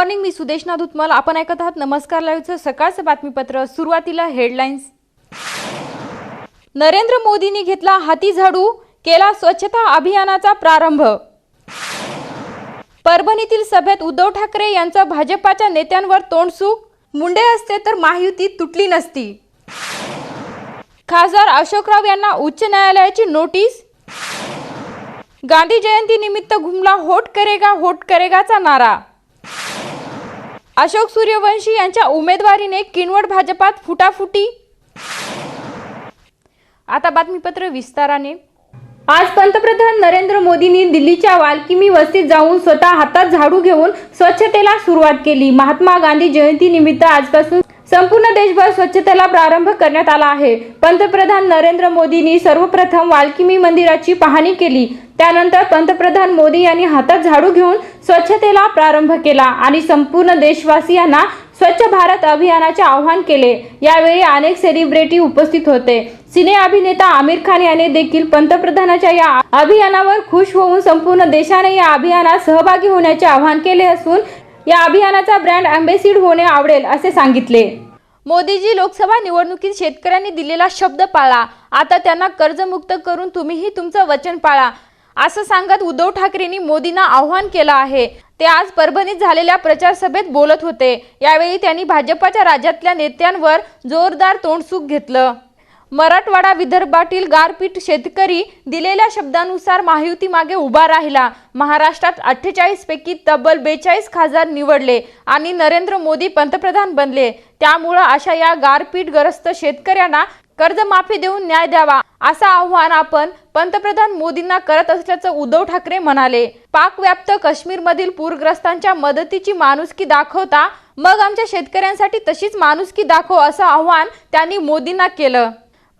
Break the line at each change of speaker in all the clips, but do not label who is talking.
Morning मी सुदेशना धुतमल. आपण ऐकत आहात नमस्कार लाईव्हचं. सकाळचं बातमीपत्र सुरुवातीला हेडलाईन्स. नरेंद्र मोदींनी घेतला हाती झाडू केला स्वच्छता अभियानाचा प्रारंभ. परभणीतील सभेत उद्धव ठाकरे यांचं भाजपाच्या नेत्यांवर तोंडसुख मुंडे असते तर महायुती तुटली नसती. खासदार अशोकराव यांना उच्च न्यायालयाची नोटीस. गांधी जयंती निमित्त घुमला होट करेगा होट करेगाचा नारा. अशोक सूर्यवंशी यांच्या उमेदवारीने किनवट भाजपात फुटाफुटी. आता बातमीपत्र विस्ताराने. आज पंतप्रधान नरेंद्र मोदींनी दिल्लीच्या वाल्किमी वस्तीत जाऊन स्वतः हातात झाडू घेऊन स्वच्छतेला सुरुवात केली. महात्मा गांधी जयंती निमित्त आजपासून संपूर्ण देशभर स्वच्छतेला प्रारंभ करण्यात आला आहे. पंतप्रधान नरेंद्र मोदींनी सर्वप्रथम वाल्किमी मंदिराची पाहणी केली. त्यानंतर पंतप्रधान मोदी यांनी हातात झाडू घेऊन स्वच्छतेला प्रारंभ केला आणि संपूर्ण देशवासियांना स्वच्छ भारत अभियानाचे आवाहन केले. यावेळी अनेक सेलिब्रिटी उपस्थित होते. सिने अभिनेता आमिर खान याने देखील पंतप्रधानाच्या या अभियानावर खुश होऊन संपूर्ण देशाने या अभियानात सहभागी होण्याचे आवाहन केले असून या अभियानाचा ब्रँड अँबेसिड होणे आवडेल असे सांगितले. मोदीजी लोकसभा निवडणुकीत शेतकऱ्यांनी दिलेला शब्द पाळा. आता त्यांना कर्जमुक्त करून तुम्हीही तुमचं वचन पाळा. असं सांगत उद्धव ठाकरेंनी मोदींना आव्हान केलं आहे. ते आज परभणीत झालेल्या प्रचार सभेत बोलत होते. यावेळी त्यांनी भाजपाच्या राज्यातल्या नेत्यांवर जोरदार तोंडसूक घेतलं. मराठवाडा विदर्भातील गारपीट शेतकरी दिलेल्या शब्दानुसार महायुती मागे उभा राहिला. महाराष्ट्रात अठ्ठेचाळीस पैकी तब्बल बेचाळीस खासदार निवडले आणि नरेंद्र मोदी पंतप्रधान बनले. त्यामुळं अशा या गारपीटग्रस्त शेतकऱ्यांना कर्जमाफी देऊन न्याय द्यावा असं आव्हान आपण पंतप्रधान मोदींना करत असल्याचं उद्धव ठाकरे म्हणाले. पाकव्याप्त काश्मीरमधील पूरग्रस्तांच्या मदतीची माणुसकी दाखवता मग आमच्या शेतकऱ्यांसाठी तशीच माणुसकी दाखव असं आव्हान त्यांनी मोदींना केलं.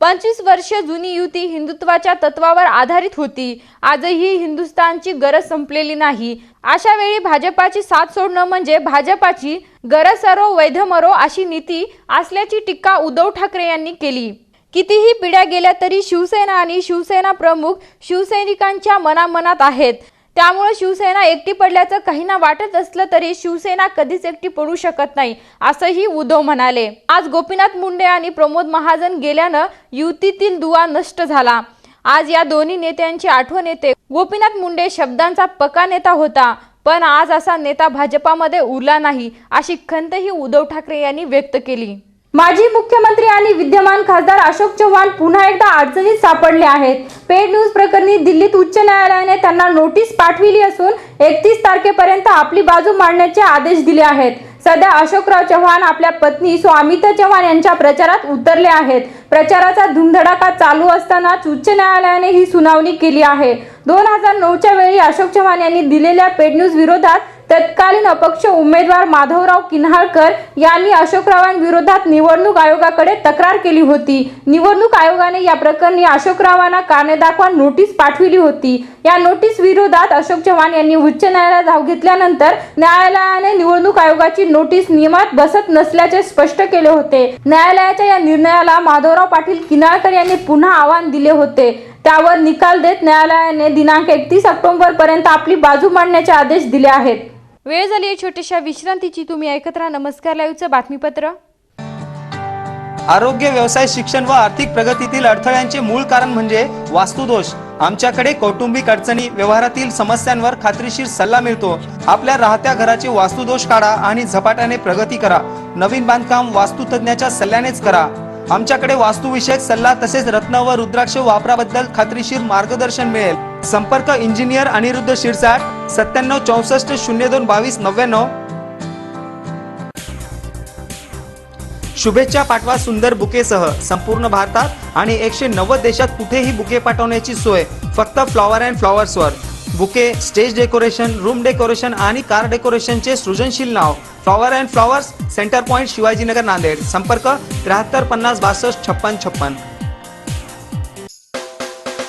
पंचवीस वर्ष जुनी युती हिंदुत्वाच्या तत्वावर आधारित होती. आजही हिंदुस्थानची गरज संपलेली नाही. अशा वेळी भाजपाची साथ सोडणं म्हणजे भाजपाची गरज सरो वैधमरो अशी नीती असल्याची टीका उद्धव ठाकरे यांनी केली. कितीही पिढ्या गेल्या तरी शिवसेना आणि शिवसेना प्रमुख शिवसैनिकांच्या मनामनात आहेत. त्यामुळे शिवसेना एकटी पडल्याचं काहींना वाटत असलं तरी शिवसेना कधीच एकटी पडू शकत नाही असंही उद्धव म्हणाले. आज गोपीनाथ मुंडे आणि प्रमोद महाजन गेल्यानं युतीतील दुवा नष्ट झाला. आज या दोन्ही नेत्यांची आठवण येते. गोपीनाथ मुंडे शब्दांचा पक्का नेता होता पण आज असा नेता भाजपामध्ये उरला नाही अशी खंतही उद्धव ठाकरे यांनी व्यक्त केली. माजी मुख्यमंत्री आणि विद्यमान खासदार अशोक चव्हाण पुन्हा एकदा अडचणीत सापडले आहेत. पेड न्यूज प्रकरणी दिल्लीत उच्च न्यायालयाने त्यांना नोटीस पाठविली असून एकतीस तारखेपर्यंत आपली बाजू मांडण्याचे आदेश दिले आहेत. सध्या अशोकराव चव्हाण आपल्या पत्नी स्वामिता चव्हाण यांच्या प्रचारात उतरले आहेत. प्रचाराचा धुमधडाका चालू असतानाच उच्च न्यायालयाने ही सुनावणी केली आहे. दोन हजार नऊच्या वेळी अशोक चव्हाण यांनी दिलेल्या पेड न्यूज विरोधात तत्कालीन अपक्ष उमेदवार माधवराव किन्हाळकर यांनी अशोकरावांविरोधात निवडणूक आयोगाकडे तक्रार केली होती. निवडणूक आयोगाने या प्रकरणी अशोकरावांना कारणे दाखवा नोटीस पाठविली होती. या नोटीस विरोधात अशोक चव्हाण यांनी उच्च न्यायालयात धाव घेतल्यानंतर न्यायालयाने निवडणूक आयोगाची नोटीस नियमात बसत नसल्याचे स्पष्ट केले होते. न्यायालयाच्या या निर्णयाला माधवराव पाटील किनाळकर यांनी पुन्हा आव्हान दिले होते. त्यावर निकाल देत न्यायालयाने दिनांक एकतीस ऑक्टोबर पर्यंत आपली बाजू मांडण्याचे आदेश दिले आहेत. वेळ झाली आहे छोट्याशा विश्रांतीची तुम्ही ऐकत राहा. नमस्कार लाईव्हचं बातमीपत्र.
आरोग्य व्यवसाय शिक्षण व आर्थिक प्रगतीतील अडथळ्यांचे मूळ कारण म्हणजे वास्तुदोष. आमच्याकडे कौटुंबिक अडचणी व्यवहारातील समस्यांवर खात्रीशीर सल्ला मिळतो. आपल्या राहत्या घराचे वास्तुदोष काढा आणि झपाट्याने प्रगती करा. नवीन बांधकाम वास्तुतज्ञाच्या सल्ल्यानेच करा. आमच्याकडे वास्तुविषयक सल्ला तसेच रत्न व रुद्राक्ष वापराबद्दल खात्रीशीर मार्गदर्शन मिळेल. संपर्क इंजिनियर अनिरुद्ध शिरसाट सत्त्याण्णव चौसष्ट शून्य दोन बावीस नव्याण्णव. शुभेच्छा पाठवा सुंदर बुकेसह संपूर्ण भारतात आणि एकशे नव्वद देशात कुठेही बुके पाठवण्याची सोय फक्त flower and फ्लॉवर्सवर. Bouquet stage decoration room decoration आणि कार डेकोरेशनचे सृजनशील नाव flower and flowers centre point Shivajinagar Nanded. संपर्क त्र्याहत्तर पन्नास बासष्ट छप्पन छप्पन.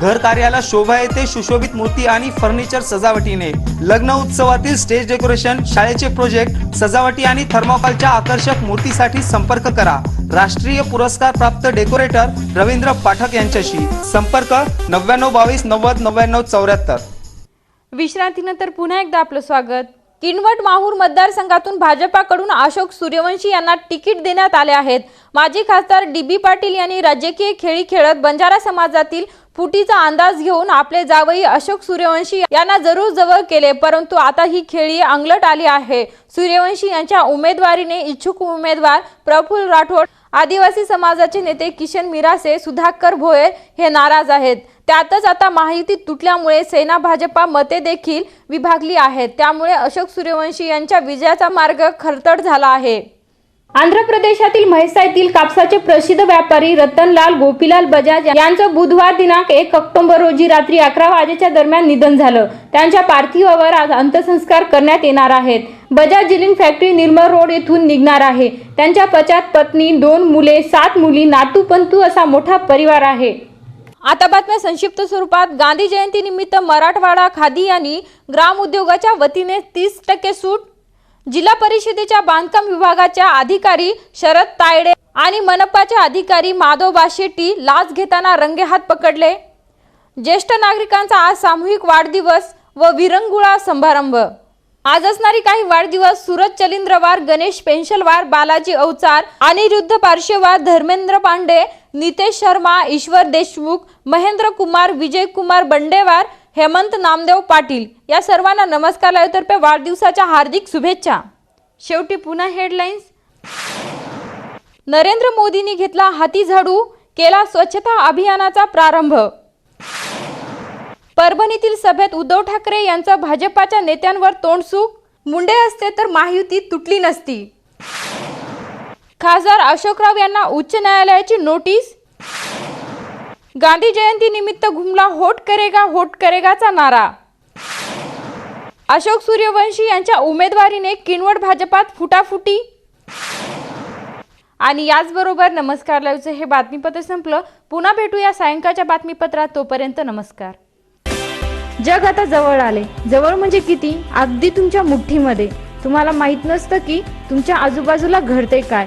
घर कार्याला शोभा येते सुशोभित मूर्ती आणि फर्निचर सजावटीने. लग्न उत्सवातील स्टेज डेकोरेशन शाळेचे प्रोजेक्ट सजावटी आणि थर्मोकॉलच्या आकर्षक मूर्तीसाठी संपर्क करा. राष्ट्रीय पुरस्कार प्राप्त डेकोरेटर रवींद्र पाठक यांच्याशी. संपर्क नव्याण्णव बावीस नव्वद नव्याण्णव चौऱ्याहत्तर.
विश्रांतीनंतर पुन्हा एकदा आपलं स्वागत. किनवट माहूर मतदारसंघातून भाजपाकडून अशोक सूर्यवंशी यांना तिकीट देण्यात आले आहेत. माजी खासदार डी बी पाटील यांनी राजकीय खेळी खेळत बंजारा समाजातील फुटीचा अंदाज घेऊन आपले जावई अशोक सूर्यवंशी यांना जरूर जवळ केले परंतु आता ही खेळी अंगलट आली आहे. सूर्यवंशी यांच्या उमेदवारीने इच्छुक उमेदवार प्रफुल्ल राठोड आदिवासी समाजाचे नेते किशन मिरासे सुधाकर भोयर हे नाराज आहेत. त्यातच आता माहिती तुटल्यामुळे सेना भाजपा मते देखील विभागली आहेत. त्यामुळे अशोक सूर्यवंशी यांच्या विजयाचा मार्ग खरतड झाला आहे. आंध्र प्रदेशातील म्हैसा येथील कापसाचे प्रसिद्ध व्यापारी रतनलाल गोपीलाल बजाज यांचं बुधवार दिनांक एक ऑक्टोबर रोजी रात्री अकरा वाजेच्या दरम्यान निधन झालं. त्यांच्या पार्थिवावर आज अंत्यसंस्कार करण्यात येणार आहेत. बजाज जिलिंग फॅक्टरी निर्मळ रोड येथून निघणार आहे. त्यांच्या पचात पत्नी दोन मुले सात मुली नातू पंतू असा मोठा परिवार आहे. आता बातम्या संक्षिप्त स्वरूपात. गांधी जयंती निमित्त मराठवाडा खादी यांनी ग्राम उद्योगाच्या वतीने तीस टक्के सूट जिल्हा परिषदेच्या बांधकाम विभागाच्या अधिकारी शरद तायडे आणि मनपाचे अधिकारी माधोबा शेट्टी लाच घेताना रंगेहात पकडले. ज्येष्ठ नागरिकांचा आज सामूहिक वाढदिवस व विरंगुळा समारंभ. आज असणारी काही वाढदिवस सुरज चलिंद्रवार गणेश पेन्शलवार बालाजी अवचार अनिरुद्ध पार्श्ववार धर्मेंद्र पांडे नितेश शर्मा ईश्वर देशमुख महेंद्र कुमार विजय कुमार बंडेवार हेमंत नामदेव पाटील या सर्वांना नमस्कार. वाढदिवसाच्या हार्दिक शुभेच्छा. शेवटी पुन्हा हेडलाईन्स नरेंद्र मोदींनी घेतला हाती झाडू केला स्वच्छता अभियानाचा प्रारंभ. परभणीतील सभेत उद्धव ठाकरे यांचा भाजपाच्या नेत्यांवर तोंडसूक मुंडे असते तर महायुती तुटली नसती. खासदार अशोकराव यांना उच्च न्यायालयाची नोटीस गांधी जयंती निमित्त घुमला होट करेगा होट करेगाचा नारा. अशोक सूर्यवंशी यांच्या उमेदवारीने किनवट भाजपात फुटाफुटी. आणि याचबरोबर नमस्कार लाईव्हचं हे बातमीपत्र संपलं. पुन्हा भेटूया सायंकाळच्या बातमीपत्रात. तोपर्यंत नमस्कार. जग आता जवळ आले. जवळ म्हणजे किती? अगदी तुमच्या मुठ्ठीमध्ये. तुम्हाला माहीत नसतं की तुमच्या आजूबाजूला घडते काय.